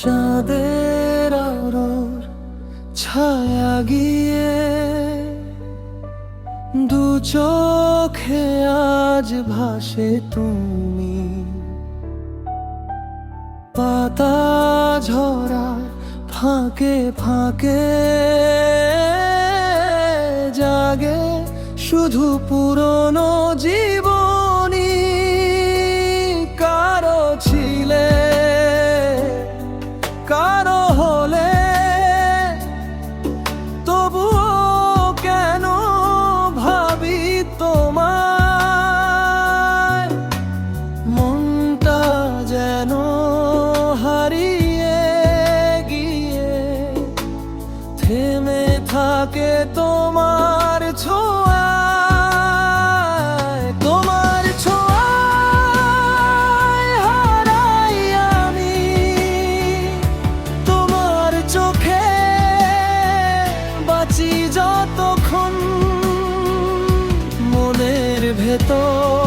চাঁদের আরোর ছায়া গিয়ে দু চোখে আজ ভাসে তুমি। পাতা ঝরা ফাঁকে ফাঁকে জাগে শুধু পুরনো জীবন। থাকে তোমার ছোঁয়ায় তোমার ছোঁয়ায় হারাই আমি। তোমার চোখে বাঁচি যতক্ষণ মনের ভেতর।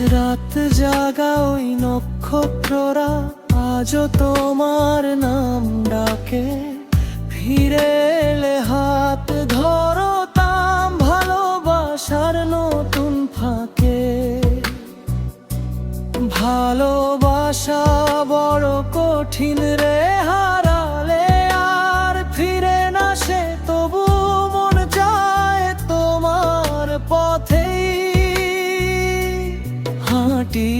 রাত জাগা ওই নক্ষত্ররা আজও তোমার নাম ডাকে। ফিরে এলে হাত ধরো তাম ভালোবাসার নতুন ফাঁকে। ভালোবাসা বড় কঠিন রে